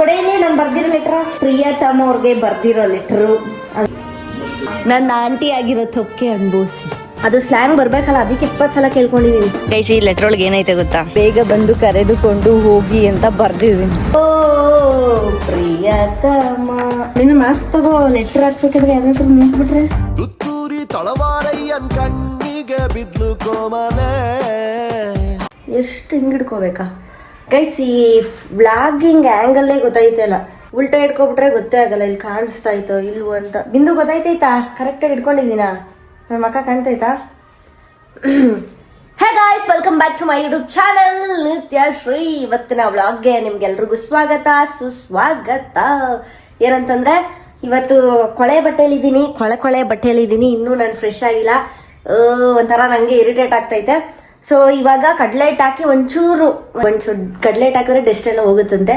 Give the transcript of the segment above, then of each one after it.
ಕೊಡೆಯಲ್ಲಿ ನಾನು ಬರ್ದಿರೋ ಲೆಟ್ರ ಪ್ರಿಯತಮ ಅವ್ರಿಗೆ ಬರ್ದಿರೋ ಲೆಟ್ರು ನನ್ನ ಆಂಟಿ ಆಗಿರೋ ತೊಕ್ಕೆ ಅನುಭವಿಸಿ. ಅದು ಸ್ಲ್ಯಾಂಗ್ ಬರ್ಬೇಕಲ್ಲ ಅದಕ್ಕೆ ಇಪ್ಪತ್ತು ಸಲ ಕೇಳ್ಕೊಂಡಿದೀನಿ. ಗೈಸ್ ಈ ಲೆಟರ್ ಒಳಗೆ ಏನೈತೆ ಗೊತ್ತಾ? ಬೇಗ ಬಂದು ಕರೆದುಕೊಂಡು ಹೋಗಿ ಅಂತ ಬರ್ದಿದ್ದೀನಿ. ಓ ಪ್ರಿಯತಮ ನಿನ್ನ ಮಾಸ್ಕ್ ತಗೋ ಲೆಟ್ರ್ ಹಾಕ್ಬೇಕಾದ್ರೆ ಯಾವ್ದಾದ್ರು ನಿಂತ್ಬಿಟ್ರೆ. ತುತ್ತೂರಿ ತಳವಾರಯ್ಯನ್ ಕಣ್ಣಿಗೆ ಬಿದ್ಲು ಕೋಮನೆ ಎಷ್ಟು ಹಿಂಗೆ ಹಿಡ್ಕೋಬೇಕಾ ಗೈಸ್ ಈ ವ್ಲಾಗಿಂಗ್ ಆ್ಯಂಗಲ್ಲೇ ಗೊತ್ತಾಯ್ತಲ್ಲ ಉಲ್ಟಾ ಇಟ್ಕೊಬಿಟ್ರೆ ಗೊತ್ತೇ ಆಗಲ್ಲ, ಇಲ್ಲಿ ಕಾಣಿಸ್ತಾ ಇತ್ತು, ಇಲ್ವೋ ಅಂತ. ಬಿಂದು ಗೊತ್ತಾಯ್ತೈತಾ? ಕರೆಕ್ಟಾಗಿ ಇಟ್ಕೊಂಡಿದ್ದೀನಾ ನನ್ನ ಮಕ್ಕ ಕಾಣ್ತೈತಾ? Hey guys welcome back to my YouTube channel Nithya Shri. ಇವತ್ತಿನ ವ್ಲಾಗ್ಗೆ ನಿಮ್ಗೆಲ್ರಿಗೂ ಸ್ವಾಗತ, ಸುಸ್ವಾಗತ. ಏನಂತಂದ್ರೆ, ಇವತ್ತು ಕೊಳೆ ಬಟ್ಟೆಯಲ್ಲಿದ್ದೀನಿ, ಕೊಳೆ ಕೊಳೆ ಬಟ್ಟೆಯಲ್ಲಿದ್ದೀನಿ, ಇನ್ನೂ ನಾನು ಫ್ರೆಶ್ ಆಗಿಲ್ಲ. ಒಂಥರ ನನಗೆ ಇರಿಟೇಟ್ ಆಗ್ತೈತೆ. ಸೊ ಇವಾಗ ಕಡ್ಲೆಟ್ ಹಾಕಿ ಒಂಚೂರು ಒಂಚೂರು ಕಡ್ಲೆಟ್ ಹಾಕಿದ್ರೆ ಡೆಸ್ಟ್ ಎಲ್ಲ ಹೋಗುತ್ತಂತೆ.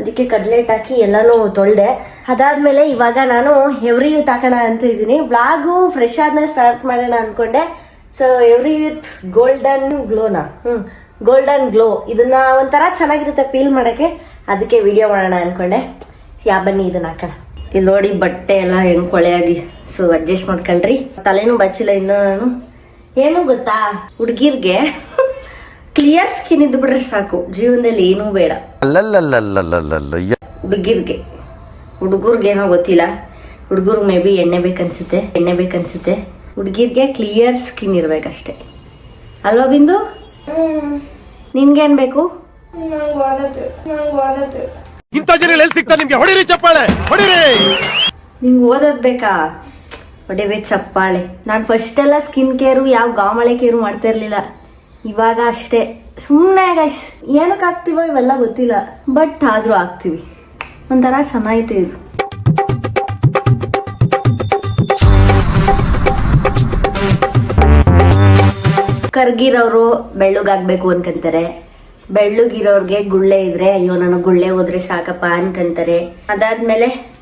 ಅದಕ್ಕೆ ಕಡ್ಲೆಟ್ ಹಾಕಿ ಎಲ್ಲನೂ ತೊಳೆದೆ. ಅದಾದ್ಮೇಲೆ ಇವಾಗ ನಾನು ಎವ್ರಿ ಯೂತ್ ಹಾಕೋಣ ಅಂತ ಇದ್ದೀನಿ. ವ್ಲಾಗು ಫ್ರೆಶ್ ಆದ್ಮೇಲೆ ಸ್ಟಾರ್ಟ್ ಮಾಡೋಣ ಅನ್ಕೊಂಡೆ. ಸೊ ಎವ್ರಿ ಯೂತ್ ಗೋಲ್ಡನ್ ಗ್ಲೋನಾ ಹ್ಮ್ ಗೋಲ್ಡನ್ ಗ್ಲೋ ಇದನ್ನ ಒಂಥರ ಚೆನ್ನಾಗಿರುತ್ತೆ ಫೀಲ್ ಮಾಡಕ್ಕೆ. ಅದಕ್ಕೆ ವಿಡಿಯೋ ಮಾಡೋಣ ಅನ್ಕೊಂಡೆ. ಯಾ, ಬನ್ನಿ ಇದನ್ನ ಹಾಕೋಣ. ಇಲ್ಲಿ ನೋಡಿ ಬಟ್ಟೆ ಎಲ್ಲ ಹೆಂಗ್ ಕೊಳೆಯಾಗಿ. ಸೊ ಅಡ್ಜಸ್ಟ್ ಮಾಡ್ಕೊಳ್ರಿ. ತಲೆನೂ ಬಚ್ಚಿಲ್ಲ ಇನ್ನೂ. ನಾನು ಏನು ಗೊತ್ತಾ? ಹುಡುಗಿರ್ಗೆ ಕ್ಲಿಯರ್ ಸ್ಕಿನ್ ಇದ್ದು ಬಿಡ್ರೆ ಸಾಕು. ಜೀವನದಲ್ಲಿ ಏನೂ ಬೇಡ. ಅಲ್ಲಲ್ಲಲ್ಲಲ್ಲಲ್ಲಲ್ಲ ಹುಡುಗಿರ್ಗೆ. ಹುಡುಗರ್ಗೇನೋ ಗೊತ್ತಿಲ್ಲ. ಹುಡುಗರ್ ಮೇ ಬಿ ಎಣ್ಣೆ ಬೇಕನ್ಸುತ್ತೆ ಎಣ್ಣೆ ಬೇಕನ್ಸುತ್ತೆ. ಹುಡುಗಿರ್ಗೆ ಕ್ಲಿಯರ್ ಸ್ಕಿನ್ ಇರ್ಬೇಕಷ್ಟೆ. ಅಲ್ವಾ ಬಿಂದು? ನಿನ್ಗೇನ್ ಬೇಕು? ಇಂಥ ಜನ ಎಲ್ಲಿ ಸಿಗ್ತಾರೆ ನಿಮ್ಗೆ? ಹೊಡಿರಿ ಚಪ್ಪಾಳೆ ಹೊಡಿರಿ. ನಿಂಗೆ ಓದೋದ್ ಬೇಕಾ? ಒಡೆವೆ ಚಪ್ಪಾಳೆ. ನಾನು ಫಸ್ಟ್ ಎಲ್ಲ ಸ್ಕಿನ್ ಕೇರು ಯಾವ ಗಾಮಳೆ ಕೇರು ಮಾಡ್ತಾ ಇರ್ಲಿಲ್ಲ. ಇವಾಗ ಅಷ್ಟೇ. ಸುಮ್ಮನೆ ಗೈಸ್ ಏನಕ್ಕೆ ಆಗ್ತೀವೋ ಇವೆಲ್ಲ ಗೊತ್ತಿಲ್ಲ. ಬಟ್ ಆದ್ರೂ ಆಗ್ತೀವಿ. ಒಂಥರ ಚೆನ್ನಾಗಿತ್ತು ಇದು. ಕರ್ಗಿರೋರು ಬೆಳ್ಳಗಾಗ್ಬೇಕು ಅನ್ಕಂತಾರೆ. ಬೆಳ್ಳಗಿರೋರ್ಗೆ ಗುಳ್ಳೆ ಇದ್ರೆ, ಅಯ್ಯೋ, ನನಗೆ ಗುಳ್ಳೆ ಹೋದ್ರೆ ಸಾಕಪ್ಪ ಅನ್ಕಂತಾರೆ. ಅದಾದ್ಮೇಲೆ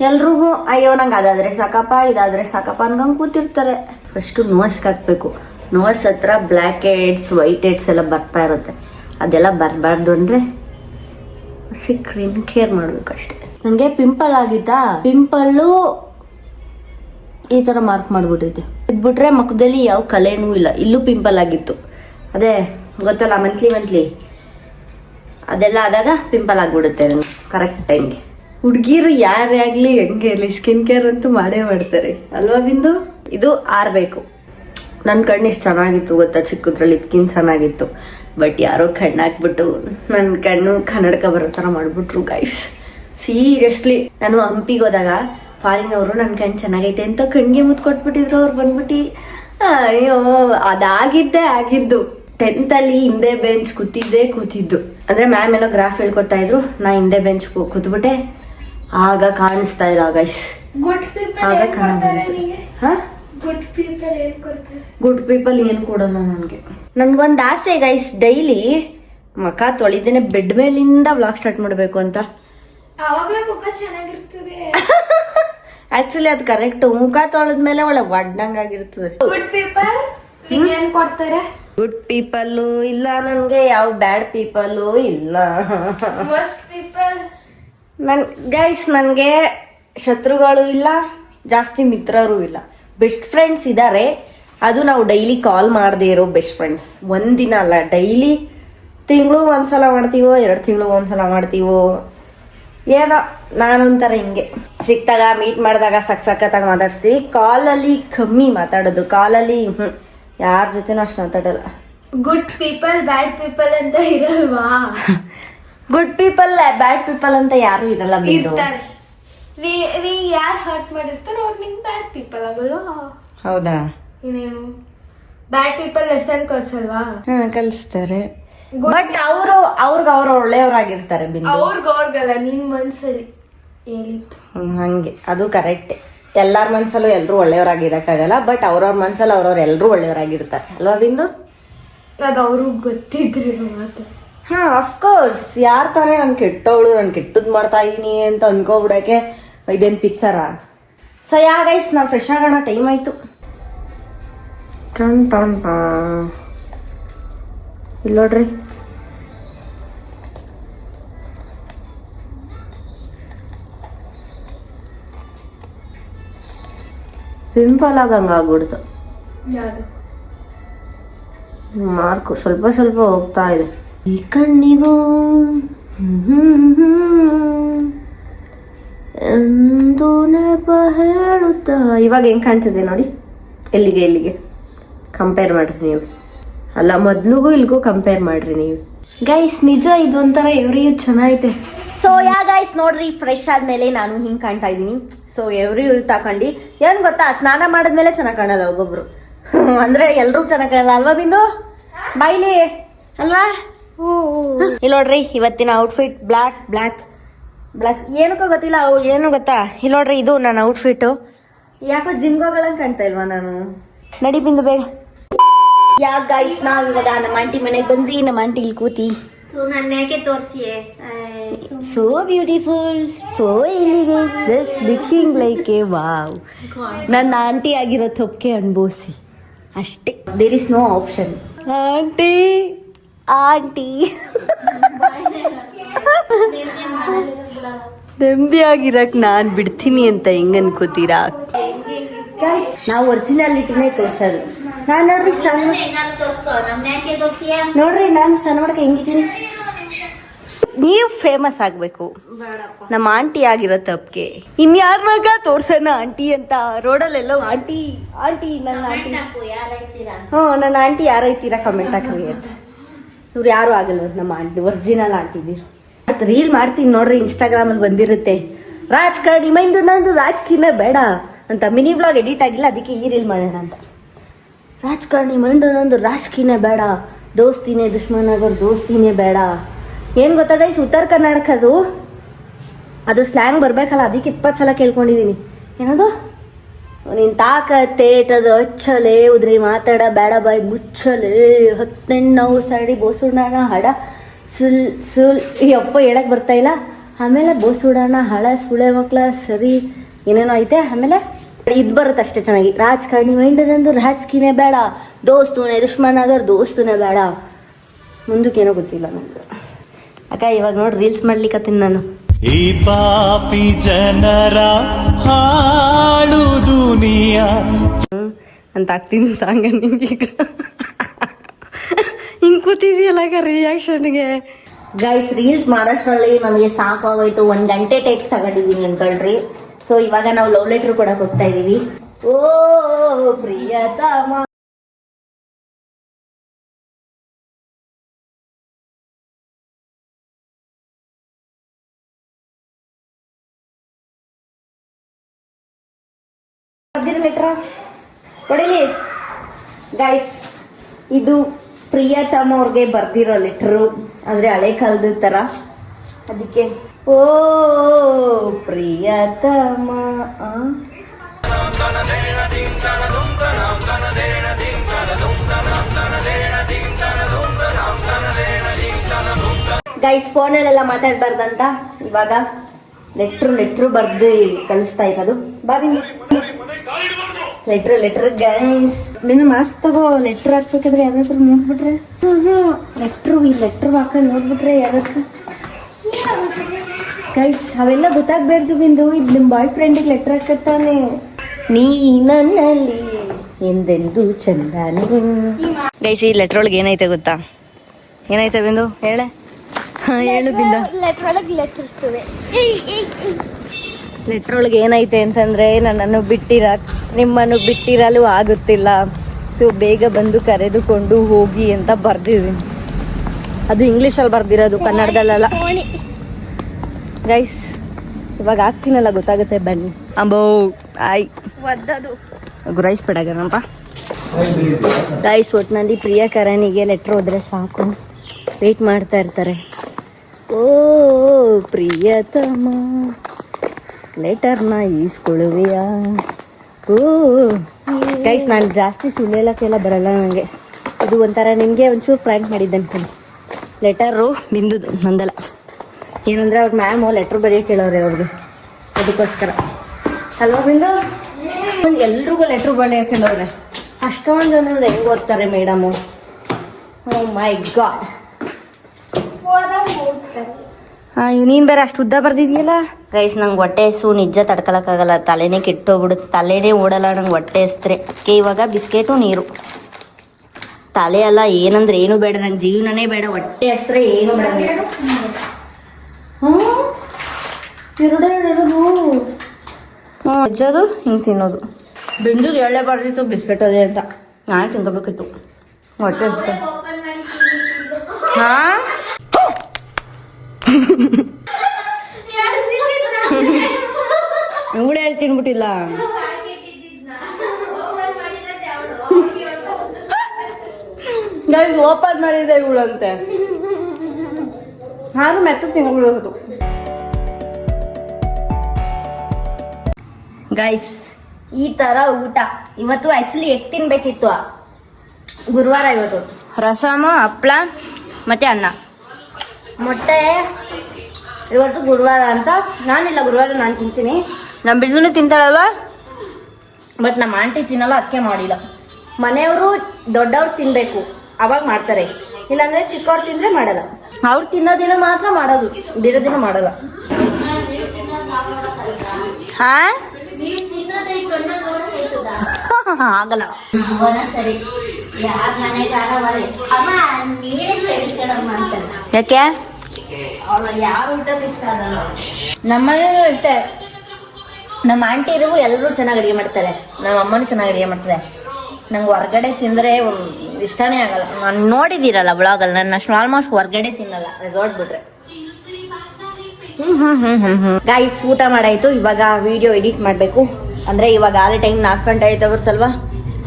ಎಲ್ರಿಗೂ ಅಯ್ಯೋ, ನಂಗೆ ಅದಾದ್ರೆ ಸಾಕಪ್ಪ, ಇದಾದ್ರೆ ಸಾಕಪ್ಪ ಅನ್ಕೊಂಡು ಕೂತಿರ್ತಾರೆ. ಫಸ್ಟ್ ನೋಸ್ಗೆ ಹಾಕ್ಬೇಕು. ನೋಸ್ ಹತ್ರ ಬ್ಲ್ಯಾಕ್ ಹೆಡ್ಸ್ ವೈಟ್ ಹೆಡ್ಸ್ ಎಲ್ಲ ಬರ್ತಾ ಇರುತ್ತೆ. ಅದೆಲ್ಲ ಬರಬಾರ್ದು ಅಂದ್ರೆ ಕ್ರೀಮ್ ಕೇರ್ ಮಾಡ್ಬೇಕು ಅಷ್ಟೇ. ನನಗೆ ಪಿಂಪಲ್ ಆಗಿತ್ತಾ? ಪಿಂಪಲ್ಲು ಈ ತರ ಮಾರ್ಕ್ ಮಾಡಿಬಿಟ್ಟಿದ್ದೆ. ಇದ್ಬಿಟ್ರೆ ಮುಖದಲ್ಲಿ ಯಾವ ಕಲೆನೂ ಇಲ್ಲ. ಇಲ್ಲೂ ಪಿಂಪಲ್ ಆಗಿತ್ತು. ಅದೇ, ಗೊತ್ತಲ್ಲ ಮಂತ್ಲಿ ಮಂತ್ಲಿ ಅದೆಲ್ಲ ಆದಾಗ ಪಿಂಪಲ್ ಆಗಿಬಿಡುತ್ತೆ ನನಗೆ ಕರೆಕ್ಟ್ ಟೈಮ್ಗೆ ಹುಡುಗಿರು ಯಾರೇ ಆಗಲಿ ಹೆಂಗೆ ಇರಲಿ ಸ್ಕಿನ್ ಕೇರ್ ಅಂತೂ ಮಾಡೇ ಮಾಡ್ತಾರೆ. ಅಲ್ವಾ ಬಿಂದು? ಇದು ಆರ್ಬೇಕು. ನನ್ನ ಕಣ್ಣು ಇಷ್ಟು ಚೆನ್ನಾಗಿತ್ತು ಗೊತ್ತಾ? ಚಿಕ್ಕದ್ರಲ್ಲಿ ಇದಕ್ಕಿಂತ ಚೆನ್ನಾಗಿತ್ತು. ಬಟ್ ಯಾರೋ ಕಣ್ಣು ಹಾಕ್ಬಿಟ್ಟು ನನ್ನ ಕಣ್ಣು ಕನ್ನಡಕ ಬರೋ ಥರ ಮಾಡ್ಬಿಟ್ರು ಗೈಸ್ ಸೀರಿಯಸ್ಲಿ ನಾನು ಹಂಪಿಗೆ ಹೋದಾಗ ಫಾರಿನ್ ಅವರು ನನ್ನ ಕಣ್ಣು ಚೆನ್ನಾಗೈತೆ ಅಂತ ಕಣ್ಣಿಗೆ ಮುತ್ತು ಕೊಟ್ಬಿಟ್ಟಿದ್ರು ಅವ್ರು ಬಂದ್ಬಿಟ್ಟು. ಅಯ್ಯೋ, ಅದಾಗಿದ್ದೆ ಆಗಿದ್ದು. ಟೆಂತ್ ಅಲ್ಲಿ ಹಿಂದೆ ಬೆಂಚ್ ಕೂತಿದ್ದೆ ಕೂತಿದ್ದು. ಅಂದ್ರೆ ಮ್ಯಾಮ್ ಏನೋ ಗ್ರಾಫ್ ಹೇಳ್ಕೊಡ್ತಾ ಇದ್ರು. ನಾ ಹಿಂದೆ ಬೆಂಚ್ ಕೂತ್ಬಿಟ್ಟೆ. ಆಗ ಕಾಣಿಸ್ತಾ ಇಲ್ಲ ಗೈಸ್ ಗುಡ್ ಪೀಪಲ್ ಆಗ ಹಾ? ಗುಡ್ ಪೀಪಲ್ ಏನ್ ಕೊಡಲ್ಲ ನನಗೆ. ನನ್ಗೊಂದು ಆಸೆ ಗೈಸ್ ಡೈಲಿ ಮಖ ತೊಳಿದೇನೆ ಬೆಡ್ ಮೇಲಿಂದ ವ್ಲಾಗ್ ಸ್ಟಾರ್ಟ್ ಮಾಡಬೇಕು ಅಂತ. ಆಕ್ಚುಲಿ ಅದು ಕರೆಕ್ಟ್ ಮುಖ ತೊಳೆದ್ಮೇಲೆ ಒಳ್ಳೆ ಒಡ್ಡಂಗಾಗಿರ್ತದೆ ಗುಡ್ ಪೀಪಲ್ ಇಲ್ಲ ನನಗೆ ಯಾವ ಬ್ಯಾಡ್ ಪೀಪಲ್ ಇಲ್ಲ. ನನ್ ಗೈಸ್ ನನಗೆ ಶತ್ರುಗಳು ಇಲ್ಲ ಜಾಸ್ತಿ ಮಿತ್ರರು ಇಲ್ಲ. ಬೆಸ್ಟ್ ಫ್ರೆಂಡ್ಸ್ ಇದ್ದಾರೆ ಅದು ನಾವು ಡೈಲಿ ಕಾಲ್ ಮಾಡದೇ ಇರೋ ಬೆಸ್ಟ್ ಫ್ರೆಂಡ್ಸ್ ಒಂದಿನ ಅಲ್ಲ ಡೈಲಿ ತಿಂಗಳು ಒಂದ್ಸಲ ಮಾಡ್ತೀವೋ ಎರಡು ತಿಂಗಳು ಒಂದ್ಸಲ ಮಾಡ್ತೀವೋ ಏನೋ ನಾನೊಂಥರ ಹಿಂಗೆ. ಸಿಕ್ತಾಗ ಮೀಟ್ ಮಾಡಿದಾಗ ಸಕ್ ಸಖತ್ತಾಗಿ ಮಾತಾಡ್ಸ್ತೀವಿ. ಕಾಲಲ್ಲಿ ಕಮ್ಮಿ ಮಾತಾಡೋದು. ಕಾಲಲ್ಲಿ ಹ್ಞೂ ಯಾರ ಜೊತೆನೂ ಅಷ್ಟು ಮಾತಾಡಲ್ಲ. ಗುಡ್ ಪೀಪಲ್ ಬ್ಯಾಡ್ ಪೀಪಲ್ ಅಂತ ಇರಲ್ವಾ? ಗುಡ್ ಪೀಪಲ್ ಬ್ಯಾಡ್ ಪೀಪಲ್ ಅಂತ ಯಾರು ಇರಲ್ಲ ಬಿಂದು ಇರ್ತಾರೆ. ನೀ ನೀ ಯಾರು ಹರ್ಟ್ ಮಾಡಿರ್ತಾರೋ ಅವ್ರು ನಿಂಗೆ ಬ್ಯಾಡ್ ಪೀಪಲ್ ಆಗಲು ಹೌದಾ? ಇನ್ನೇನು? ಬ್ಯಾಡ್ ಪೀಪಲ್ ಲೆಸನ್ ಕಲ್ಸಲ್ವಾ ಹಾ ಕಲಿಸ್ತಾರೆ. ಬಟ್ ಅವರು ಅವ್ರಿಗೆ ಅವ್ರು ಒಳ್ಳೆಯವರಾಗಿರ್ತಾರೆ ಬಿಂದು. ಅವ್ರಿಗೆ ಅವ್ರಿಗಲ್ಲ ನಿನ್ ಮನ್ಸಲ್ಲಿ. ಹೇಳಿತ್ತು ಹ್ಮ್, ಹಂಗೆ. ಅದು ಕರೆಕ್ಟ್ ಎಲ್ಲಾರ ಮನ್ಸಲ್ಲೂ ಎಲ್ಲರೂ ಒಳ್ಳೆಯವರಾಗಿರಕ್ಕಾಗಲ್ಲ ಬಟ್ ಅವ್ರವ್ರ ಮನ್ಸಲ್ಲಿ ಅವ್ರವ್ರು ಎಲ್ಲರೂ ಒಳ್ಳೆಯವರಾಗಿರ್ತಾರೆ. ಅಲ್ವಾ ಬಿಂದು? ಅದು ಅವ್ರಿಗೆ ಗೊತ್ತಿದ್ರಿ ಮಾತು. ಹಾ ಅಫ್ಕೋರ್ಸ್ ಯಾರು ತಾನೇ ನಾನು ಕೆಟ್ಟವಳು ನಾನು ಕೆಟ್ಟದ್ದು ಮಾಡ್ತಾ ಇದೀನಿ ಅಂತ ಅನ್ಕೋಬಿಡಕ್ಕೆ ಇದೇನ್ ಪಿಕ್ಚರ ಸೊ ಯಾ ಗೈಸ್ ನಾವು ಫ್ರೆಶ್ ಆಗೋಣ. ಟೈಮ್ ಆಯಿತು. ಟನ್ ಟನ್ ಇಲ್ಲ ನೋಡ್ರಿ. ಪಿಂಪಲ್ ಆಗಂಗ ಆಗ್ಬಿಡ್ತು. ಮಾರ್ಕ್ ಸ್ವಲ್ಪ ಸ್ವಲ್ಪ ಹೋಗ್ತಾ ಇದೆ. ಈ ಕಣ್ಣಿಗೂ, ಎಂದು ನೆಪ ಹೇಳುತ್ತಾ? ಇವಾಗ ಹೆಂಗ್ ಕಾಣ್ತಿದೆ ನೋಡಿ. ಎಲ್ಲಿಗೆ ಎಲ್ಲಿಗೆ? ಕಂಪೇರ್ ಮಾಡ್ರಿ ನೀವು. ಅಲ್ಲ, ಮೊದ್ಲಿಗೂ ಇಲ್ಗೂ ಕಂಪೇರ್ ಮಾಡ್ರಿ ನೀವು. ಗೈಸ್ ನಿಜ ಇದು ಒಂಥರ ಎವ್ರಿ ಚೆನ್ನಾಗೈತೆ. ಸೊ ಯಾ ಗೈಸ್ ನೋಡ್ರಿ ಫ್ರೆಶ್ ಆದ್ಮೇಲೆ ನಾನು ಹಿಂಗ್ ಕಾಣ್ತಾ ಇದೀನಿ ಸೊ ಎವ್ರಿ ತಕೊಂಡಿ. ಏನ್ ಗೊತ್ತಾ, ಸ್ನಾನ ಮಾಡಿದ್ಮೇಲೆ ಚೆನ್ನಾಗಿ ಕಾಣಲ್ಲ ಒಬ್ಬೊಬ್ರು. ಅಂದ್ರೆ ಎಲ್ರೂ ಚೆನ್ನಾಗಿ ಕಾಣಲ್ಲ ಅಲ್ವಾ ಬಿಂದು? ಬೈಲಿ ಅಲ್ವಾ? ಇಲ್ಲಿ ನೋಡ್ರಿ ಇವತ್ತಿನ ಔಟ್ಫಿಟ್ ಬ್ಲ್ಯಾಕ್ ಬ್ಲ್ಯಾಕ್ ಬ್ಲ್ಯಾಕ್ ಏನಕ್ಕೋ ಗೊತ್ತಿಲ್ಲ ಅವು ಏನು ಗೊತ್ತಾ? ಇಲ್ಲಿ ನೋಡ್ರಿ ಇದು ನನ್ನ ಔಟ್ಫಿಟ್ಟು ಯಾಕೋ ಜಿಮ್ಗೆ ಹೋಗಲಂಗ್ ಕಾಣ್ತಾ ಇಲ್ವಾ ನಾನು? ನಡಿ ಬಿಂದು ಬೇಗ. ಯಾಕ ಗೈಸ್ ನಾವ್ ಇವಾಗ ನಮ್ಮ ಆಂಟಿ ಮನೆಗೆ ಬಂದ್ವಿ ನಮ್ಮ ಆಂಟಿ ಇಲ್ಲಿ ಕೂತಿ. ನನ್ನ ಯಾಕೆ ಸೋ. ಬ್ಯೂಟಿಫುಲ್ ಸೋ ಇಲ್ಲಿಗೆ just looking like a wow ನನ್ನ ಆಂಟಿ ಆಗಿರೋ ತಪ್ಪಿಗೆ ಅನುಭವಿಸಿ. ಅಷ್ಟೇ. There is no option aunty aunty. ನೆಮ್ಮದಿಯಾಗಿರಕ್ ನಾನು ಬಿಡ್ತೀನಿ ಅಂತ ಹೆಂಗ್ ಅನ್ಕೋತೀರಾ? ನಾವು ಒರಿಜಿನಾಲಿಟಿನೇ ತೋರ್ಸೋದು. ನಾನು ನೋಡ್ರಿ ಸಣ್ಣ ನೋಡ್ರಿ ನಾನು ಸಣ್ಣ ಮಾಡಕ್ಕೆ ಹೆಂಗಿದ್ದೀನಿ ನೀವು ಫೇಮಸ್ ಆಗಬೇಕು. ನಮ್ಮ ಆಂಟಿ ಆಗಿರೋ ತಪ್ಪಿಗೆ ಮಗ ತೋರ್ಸೋಣ ಆಂಟಿ ಅಂತ? ರೋಡಲ್ಲೆಲ್ಲ ಆಂಟಿ ಆಂಟಿ ನನ್ನ ಆಂಟಿ. ಹ್ಞೂ ನನ್ನ ಆಂಟಿ ಯಾರೈತೀರಾ ಕಮೆಂಟ್ ಹಾಕಿ ಅಂತ. ಇವ್ರು ಯಾರು ಆಗಲ್ಲ ನಮ್ಮ ಆಂಟಿ ಒರಿಜಿನಲ್ ಆಂಟಿ ಮತ್ತೆ ರೀಲ್ ಮಾಡ್ತೀನಿ ನೋಡ್ರಿ ಇನ್ಸ್ಟಾಗ್ರಾಮಲ್ಲಿ ಬಂದಿರುತ್ತೆ. ರಾಜಕಾರಣಿ ಮೈಂದು ನಂದು ರಾಜಕೀಯ ಬೇಡ ಅಂತ ಮಿನಿ ಬ್ಲಾಗ್ ಎಡಿಟ್ ಆಗಿಲ್ಲ, ಅದಕ್ಕೆ ಈ ರೀಲ್ ಮಾಡೋಣ ಅಂತ. ರಾಜಕಾರಣಿ ಮೈಂಡು ನಂದು ರಾಜಕೀಯ ಬೇಡ, ದೋಸ್ತಿನೇ ದುಶ್ಮನಗರ್ ದೋಸ್ತಿನೇ ಬೇಡ. ಏನು ಗೊತ್ತಾಗ ಗೈಸ್ ಉತ್ತರ ಕರ್ನಾಟಕದು ಅದು ಸ್ಲ್ಯಾಂಗ್ ಬರಬೇಕಲ್ಲ, ಅದಕ್ಕೆ ಇಪ್ಪತ್ತು ಸಲ ಕೇಳ್ಕೊಂಡಿದ್ದೀನಿ ಏನದು? ನೀನು ತಾಕತ್ತೇಟದು ಹಚ್ಚಲೆ ಉದ್ರಿ ಮಾತಾಡ ಬೇಡ ಬಾಯ್ ಮುಚ್ಚಲೆ. ಹತ್ತೆಣ್ಣು ಸಡಿ ಬೋಸುಡಣ ಹಡ ಸುಲ್ ಸುಲ್. ಹೇಳಕ್ ಬರ್ತಾ ಇಲ್ಲ. ಆಮೇಲೆ ಬೋಸುಡಣ ಹಳ, ಸುಳೆ ಮಕ್ಳ, ಸರಿ, ಏನೇನೋ ಐತೆ, ಆಮೇಲೆ ಇದು ಬರುತ್ತೆ ಅಷ್ಟೇ ಚೆನ್ನಾಗಿ. ರಾಜಕಾರಣಿ ಮೈಂಡದಂದು ರಾಜಕೀಯ ಬೇಡ. ದೋಸ್ತುನೇ ಆಗರ್ ದೋಸ್ತುನೇ ಬೇಡ. ಮುಂದಕ್ಕೇನೋ ಗೊತ್ತಿಲ್ಲ ನನಗೆ ಅಕ್ಕ, ಇವಾಗ ನೋಡಿ ರೀಲ್ಸ್ ಮಾಡ್ಲಿಕ್ಕತ್ತೀನಿ ನಾನು. ಈ ಪಾಪಿ ಜನರ ಹಾಳು ದುನಿಯಾ. ಅಂತ ಆಗ್ತೀನಿ ಸಾಂಗ ನಿಂಗೀಗ ಹಿಂಗ್ ಕೂತಿದ್ಯಲ್ಲ ರಿಯಾಕ್ಷನ್ಗೆ ಗೈಸ್ ರೀಲ್ಸ್ ಮಾಡೋಷ್ಟ್ರಲ್ಲಿ ನನಗೆ ಸಾಕಾಗೋಯ್ತು. ಒಂದ್ ಗಂಟೆ ಟೇಕ್ ತಗೊಂಡಿದೀನಿ ಅನ್ಕೊಳ್ರಿ. ಸೊ ಇವಾಗ ನಾವು ಲವ್ ಲೆಟರ್ ಕೂಡ ಹೋಗ್ತಾ ಇದೀವಿ. ಓ ಪ್ರಿಯತಮ. ಲೆಟ್ರ? ಕೊಡಿಲಿ ಗೈಸ್ ಇದು ಪ್ರಿಯತಮ ಅವ್ರಿಗೆ ಬರ್ದಿರೋ ಲೆಟ್ರು. ಅಂದ್ರೆ ಹಳೆ ಕಾಲದ ತರ. ಅದಕ್ಕೆ. ಓ, ಪ್ರಿಯತಮ? ಗೈಸ್ ಫೋನಲ್ಲೆಲ್ಲ ಮಾತಾಡಬಾರ್ದಂತ. ಇವಾಗ ಲೆಟ್ರು ಲೆಟ್ರು ಬರ್ದು ಕಳಿಸ್ತಾ ಇರೋದು. ಬಾಬಿ ಲೆಟ್ರ್ ಲೆಟ್ರ್ ಗೈಸ್ ನಿನ್ನ ಮಸ್ತ್ ತಗೋ ಲೆಟ್ರ್ ಹಾಕ್ಬೇಕಾದ್ರೆ ಯಾರಾದ್ರೂ ನೋಡ್ಬಿಟ್ರೆ? ಲೆಟ್ರು ಈ ಲೆಟ್ರ್ ಹಾಕ ನೋಡ್ಬಿಟ್ರೆ ಯಾರಾದ್ರೂ? ಗೈಸ್ ಅವೆಲ್ಲ ಗೊತ್ತಾಗ್ಬಾರ್ದು ಬಿಂದು. ಇದು ನಿಮ್ಮ ಬಾಯ್ ಫ್ರೆಂಡಿಗೆ ಲೆಟ್ರ್ ಹಾಕತ್ತಾನೆ. ನೀ ನನ್ನಲ್ಲಿ ಎಂದೆಂದು ಚಂದಾನೆ ಗೈಸ್ ಈ ಲೆಟ್ರ್ ಒಳಗೆ ಏನೈತೆ ಗೊತ್ತಾ? ಏನೈತೆ ಬಿಂದು? ಹೇಳೆ? ಹಾ ಹೇಳು ಬಿಂದು. ಲೆಟ್ರ್ ಒಳಗೆ ಲೆಟ್ರ್ ಇರ್ತದೆ. ಲೆಟ್ರ್ ಒಳಗೆ ಏನೈತೆ ಅಂತಂದ್ರೆ ನನ್ನನ್ನು ಬಿಟ್ಟಿರ ನಿಮ್ಮನ್ನು ಬಿಟ್ಟಿರಲು ಆಗುತ್ತಿಲ್ಲ. ಸೊ ಬೇಗ ಬಂದು ಕರೆದುಕೊಂಡು ಹೋಗಿ ಅಂತ ಬರ್ದಿದ್ದೀನಿ. ಅದು ಇಂಗ್ಲೀಷಲ್ಲಿ ಬರ್ದಿರೋದು ಕನ್ನಡದಲ್ಲ ಗೈಸ್ ಇವಾಗ ಆಗ್ತೀನಲ್ಲ ಗೊತ್ತಾಗುತ್ತೆ ಬನ್ನಿ. ಅಂಬೋ ಆಯ್. ರೈಸ್ ಗುರಾಯಿಸ್ಬೇಡಾಗನಪ್ಪ ಗೈಸ್ ಒಟ್ಟಿನಲ್ಲಿ ಪ್ರಿಯಕರಣಿಗೆ ಲೆಟ್ರ್ ಹೋದ್ರೆ ಸಾಕು. ವೇಟ್ ಮಾಡ್ತಾ ಇರ್ತಾರೆ. ಓ ಪ್ರಿಯತಮ. ಲೆಟರ್ನ ಈಸ್ಕೊಳ್ಳುವೆಯಾ? ಓ ಗೈಸ್ ನಾನು ಜಾಸ್ತಿ ಸುಳ್ಳು ಹೇಳೋಕ್ಕೆಲ್ಲ ಬರಲ್ಲ ನನಗೆ ಇದು ಒಂಥರ ನಿಮಗೆ ಒಂಚೂರು ಪ್ರ್ಯಾಂಕ್ ಮಾಡಿದ್ದೆ ಅನ್ಕೊಂಡು. ಲೆಟರು ಬಿಂದುದು, ನಂದಲ್ಲ. ಏನಂದ್ರೆ ಅವ್ರ ಮ್ಯಾಮು ಲೆಟ್ರ್ ಬರೆಯೋಕೆ ಹೇಳೋರೆ ಅವ್ರಿಗೆ. ಅದಕ್ಕೋಸ್ಕರ. ಹಲೋ ಬಿಂದು? ಎಲ್ರಿಗೂ ಲೆಟ್ರ್ ಬರೆಯೋಕೆ ಹೇಳೋರೆ ಅಷ್ಟೊಂದು ಜನರು ಹೆಂಗೆ ಓದ್ತಾರೆ ಮೇಡಮು ಮೈ ಗಾಡ್ ಹೋದಾಗ ಓದ್ತಾರೆ ನೀನು ಬೇರೆ ಅಷ್ಟು ಉದ್ದ ಬರ್ದಿದ್ಯಲ್ಲ? ಗೈಸ್ ನಂಗೆ ಹೊಟ್ಟೆ ಹಸು ನಿಜ ತಡ್ಕೊಳಕ್ಕಾಗಲ್ಲ. ತಲೆನೇ ಕೆಟ್ಟೋಗ್ಬಿಡುತ್ತೆ. ತಲೆನೇ ಓಡಲ್ಲ ನಂಗೆ ಹೊಟ್ಟೆ ಹಸ್ತ್ರೆ. ಅದಕ್ಕೆ ಇವಾಗ ಬಿಸ್ಕೆಟು ನೀರು. ತಲೆ ಅಲ್ಲ ಏನಂದ್ರೆ ಏನು ಬೇಡ ನಂಗೆ ಜೀವನನೇ ಬೇಡ. ಹೊಟ್ಟೆ ಹಸ್ತ್ರೆ ಏನು ಬೇಡ. ಹ್ಞೂ ಅಜ್ಜದು ಹಿಂಗೆ ತಿನ್ನೋದು. ಬಿಂದುಗೆ ಎಳ್ಳೆ ಬರ್ದಿತ್ತು ಬಿಸ್ಕೆಟ್ ಅದೇ ಅಂತ. ನಾನು ತಿನ್ಕೋಬೇಕಿತ್ತು. ಹೊಟ್ಟೆ ಹಸ್ತು ಹಾಂ? ಇವಳು ಹೇಳಿ ತಿನ್ಬಿಟ್ಟಿಲ್ಲ. ಗೈಸ್ ಓಪನ್ ಮಾಡಿದೆ ಇವಳಂತೆ. ನಾನು ಮೆತ್ತ ತಿನ್ಬಿಡೋದು. ಗೈಸ್ ಈ ತರ ಊಟ ಇವತ್ತು ಆಕ್ಚುಲಿ ಎಗ್ ತಿನ್ಬೇಕಿತ್ತು. ಗುರುವಾರ ಇವತ್ತು. ರಸಮ ಹಪ್ಳ ಮತ್ತೆ ಅನ್ನ. ಮೊಟ್ಟೆ ಇವತ್ತು ಗುರುವಾರ ಅಂತ. ನಾನಿಲ್ಲ ಗುರುವಾರ ನಾನು ತಿಂತೀನಿ. ನಮ್ಮ ಬಿಂದುನು ತಿಂತಾಳಲ್ವಾ? ಬಟ್ ನಮ್ಮ ಆಂಟಿ ತಿನ್ನಲ್ಲ ಅದಕ್ಕೆ ಮಾಡಿಲ್ಲ. ಮನೆಯವರು ದೊಡ್ಡವ್ರು ತಿನ್ಬೇಕು. ಅವಾಗ ಮಾಡ್ತಾರೆ. ಇಲ್ಲಾಂದ್ರೆ ಚಿಕ್ಕವ್ರು ತಿಂದ್ರೆ ಮಾಡಲ್ಲ. ಅವ್ರು ತಿನ್ನೋ ದಿನ ಮಾತ್ರ ಮಾಡೋದು. ಬೇರೆ ದಿನ ಮಾಡಲ್ಲ. ಹಾ? ನೀವು ತಿನ್ನೋದೇ ಕಣ್ಣ ನೋಡಕ್ಕಾಯ್ತದ ಆಗಲ್ಲ. ಸರಿ. ಯಾರ ಮನೆಗಾರ ಬರೀ ಅಮ್ಮ ನೀವೇ ಸರಿ ಕಣಮ್ಮ ಅಂತಾನೆ ಯಾಕೆ? ಅವಳು ಯಾವ ಊಟ ಇಷ್ಟ ಆಗಲ್ಲ ನಮ್ಮನೇಲೂ ಅಷ್ಟೇ ನಮ್ಮ ಆಂಟಿರು ಎಲ್ಲರೂ ಚೆನ್ನಾಗಿ ಅಡುಗೆ ಮಾಡ್ತಾರೆ. ನಮ್ಮ ಅಮ್ಮನೂ ಚೆನ್ನಾಗಿ ಅಡುಗೆ ಮಾಡ್ತಾರೆ. ನಂಗೆ ಹೊರಗಡೆ ತಿಂದರೆ ಇಷ್ಟನೇ ಆಗಲ್ಲ. ನಾನು ನೋಡಿದ್ದೀರಲ್ಲ ಬ್ಲಾಗಲ್ಲಿ ನನ್ನ ಅಷ್ಟು ಆಲ್ಮೋಸ್ಟ್ ಹೊರ್ಗಡೆ ತಿನ್ನಲ್ಲ. ರೆಸಾರ್ಟ್ ಬಿಟ್ರೆ. ಗಾಯ್ಸ್ ಊಟ ಮಾಡಾಯ್ತು. ಇವಾಗ ವಿಡಿಯೋ ಎಡಿಟ್ ಮಾಡಬೇಕು. ಅಂದರೆ ಇವಾಗ ಆಲ್ ಟೈಮ್ ನಾಲ್ಕು ಗಂಟೆ ಆಯ್ತು ಬರ್ತಲ್ವಾ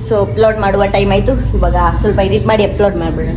ಸೊ ಅಪ್ಲೋಡ್ ಮಾಡುವ ಟೈಮ್ ಆಯಿತು. ಇವಾಗ ಸ್ವಲ್ಪ ಎಡಿಟ್ ಮಾಡಿ ಅಪ್ಲೋಡ್ ಮಾಡಿಬಿಡೋಣ.